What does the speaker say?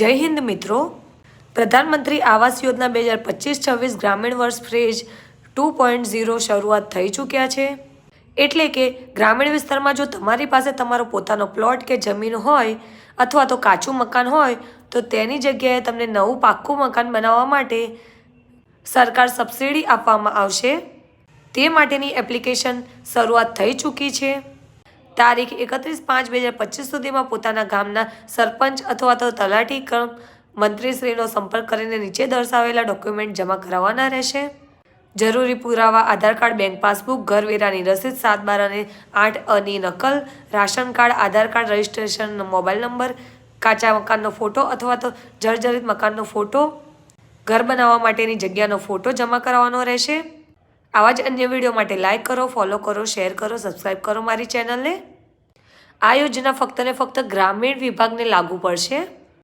જય હિન્દ મિત્રો. પ્રધાનમંત્રી આવાસ યોજના બે હજાર પચીસ છવ્વીસ ગ્રામીણ વર્ષ ફ્રેજ ટુ પોઈન્ટ ઝીરો શરૂઆત થઈ ચૂક્યા છે. એટલે કે ગ્રામીણ વિસ્તારમાં જો તમારી પાસે તમારો પોતાનો પ્લોટ કે જમીન હોય અથવા તો કાચું મકાન હોય, તો તેની જગ્યાએ તમને નવું પાક્કું મકાન બનાવવા માટે સરકાર સબસિડી આપવામાં આવશે. તે માટેની એપ્લિકેશન શરૂઆત થઈ ચૂકી છે. તારીખ એકત્રીસ પાંચ બે હજાર પચીસ સુધીમાં પોતાના ગામના સરપંચ અથવા તો તલાટી મંત્રીશ્રીનો સંપર્ક કરીને નીચે દર્શાવેલા ડોક્યુમેન્ટ જમા કરાવવાના રહેશે. જરૂરી પુરાવા, આધાર કાર્ડ, બેંક પાસબુક ઘરવેરાની રસીદ, સાત બાર અને આઠ અની નકલ, ration card, Aadhaar card, registration mobile number, કાચા મકાનનો ફોટો અથવા તો જર્જરિત મકાનનો ફોટો, ઘર બનાવવા માટેની જગ્યાનો ફોટો જમા કરાવવાનો રહેશે. આવા જ અન્ય વીડિયો માટે લાઇક કરો ફોલો કરો શેર કરો સબસ્ક્રાઈબ કરો મારી ચેનલને આ યોજના ફક્ત ને ફક્ત ગ્રામીણ વિભાગને લાગુ પડશે.